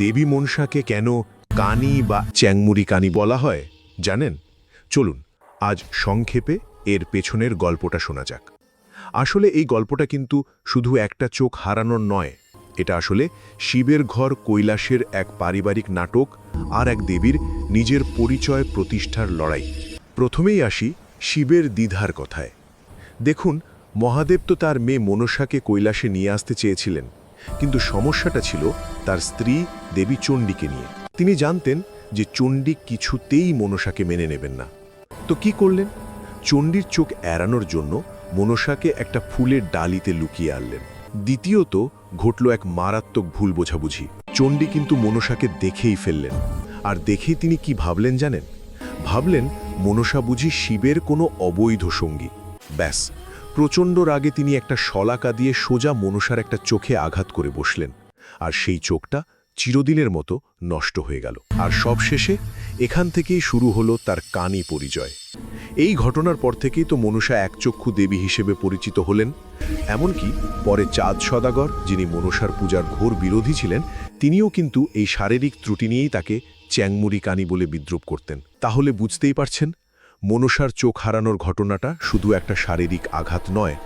দেবী মনসাকে কেন কানি বা চ্যাংমুরি কানি বলা হয়, জানেন? চলুন, আজ সংক্ষেপে এর পেছনের গল্পটা শোনা যাক। আসলে এই গল্পটা কিন্তু শুধু একটা চোখ হারানোর নয়, এটা আসলে শিবের ঘর কৈলাসের এক পারিবারিক নাটক আর এক দেবীর নিজের পরিচয় প্রতিষ্ঠার লড়াই। প্রথমেই আসি শিবের দ্বিধার কথায়। দেখুন, মহাদেব তো তার মেয়ে মনসাকে কৈলাসে নিয়ে আসতে চেয়েছিলেন কিন্তু সমস্যাটা ছিল তার স্ত্রী দেবী চণ্ডীকে নিয়ে। তিনি জানতেন যে চণ্ডী কিছুতেই মনসাকে মেনে নেবেন না। তো কি করলেন? চণ্ডীর চোখ এড়ানোর জন্য মনসাকে একটা ফুলের ডালিতে লুকিয়ে আনলেন। দ্বিতীয়ত, ঘটল এক মারাত্মক ভুল বোঝাবুঝি। চণ্ডী কিন্তু মনসাকে দেখেই ফেললেন। আর দেখেই তিনি কি ভাবলেন জানেন? ভাবলেন মনসা বুঝি শিবের কোনো অবৈধ সঙ্গী। ব্যাস প্রচণ্ড রাগে তিনি একটা শলাকা দিয়ে সোজা মনসার একটা চোখে আঘাত করে বসলেন, আর সেই চোখটা চিরদিনের মতো নষ্ট হয়ে গেল। আর সবশেষে এখান থেকেই শুরু হলো তার কানি পরিচয়। এই ঘটনার পর থেকেই তো মনসা একচক্ষু দেবী হিসেবে পরিচিত হলেন, এমনকি পরে চাঁদ সদাগর, যিনি মনসার পূজার ঘোর বিরোধী ছিলেন, তিনিও কিন্তু এই শারীরিক ত্রুটি নিয়েই তাকে চ্যাংমুরি কানি বলে বিদ্রুপ করতেন। তাহলে বুঝতেই পারছেন মনসার চোখ হারানোর ঘটনাটা শুধু একটা শারীরিক আঘাত নয়,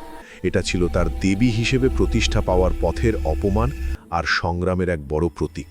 এটা ছিল তার দেবী হিসেবে প্রতিষ্ঠা পাওয়ার পথের অপমান আর সংগ্রামের এক বড় প্রতীক।